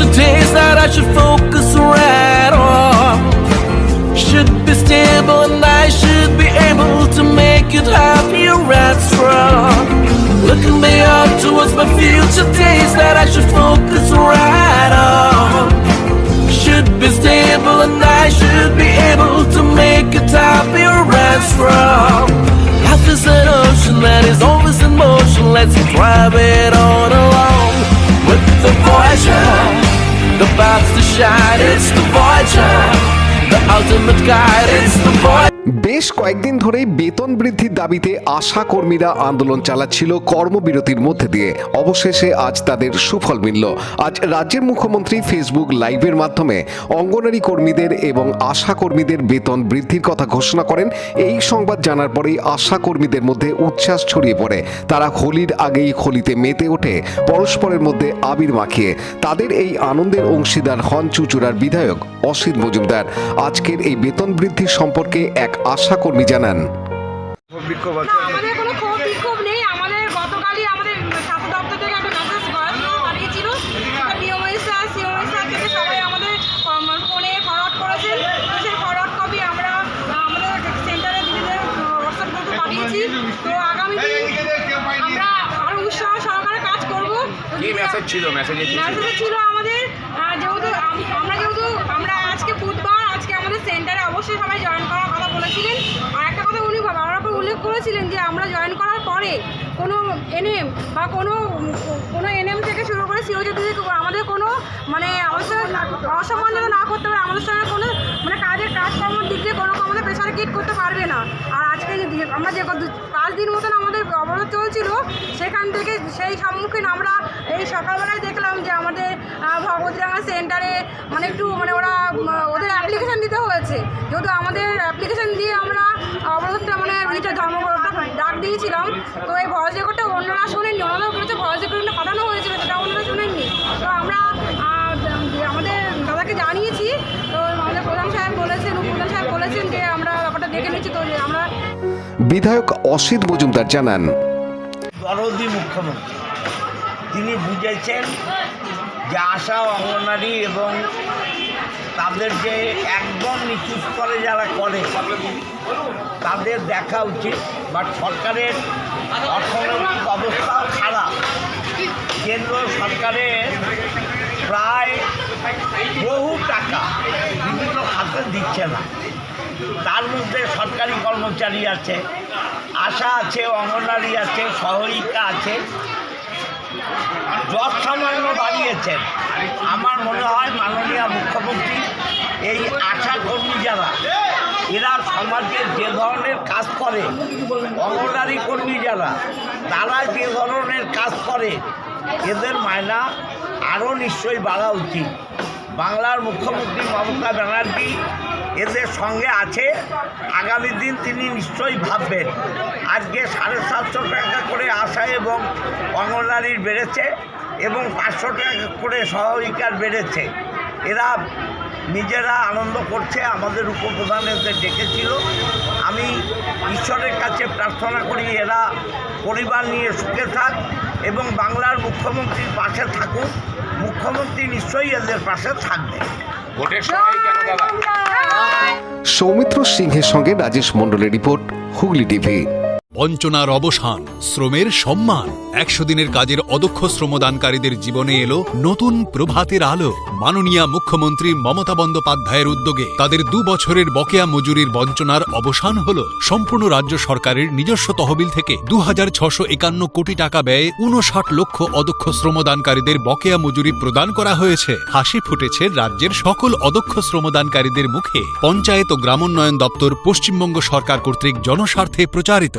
My days that I should focus right on. Should be stable and I should be able to make it happier and strong. Looking beyond towards my future days that I should focus right on. Should be stable and I should be able to make it happier and strong. Life is an ocean that is always in motion. Let's drive it on along with the Voyager. Shine, it's the Voyager. The ultimate guide, it's the Voyager. বেশ কয়েকদিন ধরেই বেতন বৃদ্ধির দাবিতে আশা কর্মীরা আন্দোলন চালাচ্ছিল কর্মবিরতির মধ্যে দিয়ে। অবশেষে আজ তাদের সুফল মিলল। আজ রাজ্যের মুখ্যমন্ত্রী ফেসবুক লাইভের মাধ্যমে অঙ্গনারী কর্মীদের এবং আশা কর্মীদের বেতন বৃদ্ধির কথা ঘোষণা করেন। এই সংবাদ জানার পরেই আশা কর্মীদের মধ্যে উচ্ছ্বাস ছড়িয়ে পড়ে। তারা হোলির আগেই হোলিতে মেতে ওঠে, পরস্পরের মধ্যে আবির মাখিয়ে। তাদের এই আনন্দের অংশীদার হন চুচুড়ার বিধায়ক অসিত মজুমদার। আজকের এই বেতন বৃদ্ধি সম্পর্কে এক আশা কর্মী জানান। বিক্ষোভ নেই আমাদের গতকালই আমাদের স্বাস্থ্য দপ্তর থেকে একটা মেসেজ পাঠিয়েছিল ডিওমএসা সিওমএসা থেকে সবাই আমাদের ফোনে ফরওয়ার্ড করেছেন তো সেই ফরওয়ার্ড কপি আমরা আহ, আমাদের সেন্টারে দিদিদের হোয়াটসঅ্যাপ গ্রুপে পাঠিয়েছি তো আগামী দিন আমরা আরও উৎসাহ সহকারে কাজ করব কি মেসেজ ছিল? মেসেজে কি মেসেজ ছিল আমাদের যেহেতু আমরা যেহেতু, আমরা আজকে বুধবার, আজকে আমাদের সেন্টারে অবশ্যই সবাই জয়েন করার কথা বলেছিলেন। আর একটা কথা উনি বাবার উল্লেখ করেছিলেন যে আমরা জয়েন করার পরে কোনো এনএম বা কোনো কোনো এনএম থেকে শুরু করে সিওজি থেকে আমাদের কোনো মানে অসম্মান না করতে পারে, আমাদের সঙ্গে কোনো মানে কাজের কাজকর্মের দিক দিয়ে কোনো আমাদের প্রেশারে কিট করতে পারবে না। আজকে যে আমরা যে পাঁচ দিন মতন আমাদের অবরোধ চলছিল সেখান থেকে সেই সম্মুখীন আমরা এই সকালবেলায় দেখলাম যে আমাদের আহ, ভগবতীরাঙ্গা সেন্টারে মানে একটু মানে ওরা ওদের অ্যাপ্লিকেশান দিতে হয়েছে। যেহেতু আমাদের অ্যাপ্লিকেশন দিয়ে আমরা অবরোধটা মানে ইটা ধর্মঘটটা ডাক দিয়েছিলাম তো এই ভয়েস রেকর্ডটা অন্যরা শোনেননি ওনারা বলেছে ভয়েস রেকর্ডটা পাঠানো হয়েছিল সেটা অন্যরা শোনেননি তো আমরা আহ, যে আমাদের দাদাকে জানিয়েছি তো আমাদের প্রধান সাহেব বলেছেন উপপ্রধান সাহেব বলেছেন যে আমরা ব্যাপারটা দেখে নিচ্ছি তো যে আমরা বিধায়ক অসিত মজুমদার জানান। দরদি মুখ্যমন্ত্রী। তিনি বুঝেছেন যে আশা, অঙ্গনারী এবং তাদের যে একদম নিচু স্তরে যারা করে, তাদের দেখা উচিত। বাট সরকারের অর্থনৈতিক অবস্থাও খারাপ। কেন্দ্র সরকারের প্রায় বহু টাকা বিভিন্ন খাতে দিচ্ছে না। তার মধ্যে সরকারি কর্মচারী আছে, আশা আছে অঙ্গনারী আছে সহায়িকা আছে। যত সামান্য বাড়িয়েছেন। আমার মনে হয় মাননীয় মুখ্যমন্ত্রী, এই আশা কর্মী যারা, এরা সমাজের যে ধরনের কাজ করে অঙ্গনারী কর্মী যারা, তারা যে ধরনের কাজ করে, এদের মায়না আরও নিশ্চয়ই বাড়া উচিত। বাংলার মুখ্যমন্ত্রী মমতা ব্যানার্জি এদের সঙ্গে আছে, আগামী দিন তিনি নিশ্চয়ই ভাববেন। আজকে সাড়ে সাতশো টাকা করে আশা এবং অঙ্গনারীর বেড়েছে এবং পাঁচশো টাকা করে সহায়িকার বেড়েছে। এরা নিজেরা আনন্দ করছে, আমাদের উপপ্রধান এদের ডেকেছিল। আমি ঈশ্বরের কাছে প্রার্থনা করি এরা পরিবার নিয়ে সুখে থাক এবং বাংলার মুখ্যমন্ত্রীর পাশে থাকুক। মুখ্যমন্ত্রী নিশ্চয়ই এদের পাশে থাকবে। সৌমিত্র সিংহের সঙ্গে রাজেশ মণ্ডলের রিপোর্ট হুগলি টিভি। বঞ্চনার অবসান, শ্রমের সম্মান। একশো দিনের কাজের অদক্ষ শ্রমদানকারীদের জীবনে এলো নতুন প্রভাতের আলো। মাননীয় মুখ্যমন্ত্রী মমতা বন্দ্যোপাধ্যায়ের উদ্যোগে তাদের দু বছরের বকেয়া মজুরির বঞ্চনার অবসান হল সম্পূর্ণ রাজ্য সরকারের নিজস্ব তহবিল থেকে দু কোটি টাকা ব্যয়ে উনষাট লক্ষ অদক্ষ শ্রমদানকারীদের বকেয়া মজুরি প্রদান করা হয়েছে। হাসি ফুটেছে রাজ্যের সকল অদক্ষ শ্রমদানকারীদের মুখে। পঞ্চায়েত ও গ্রামোন্নয়ন দপ্তর পশ্চিমবঙ্গ সরকার কর্তৃক জনস্বার্থে প্রচারিত।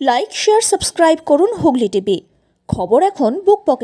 Like share subscribe করুন হুগলি টিভি। খবর এখন বুক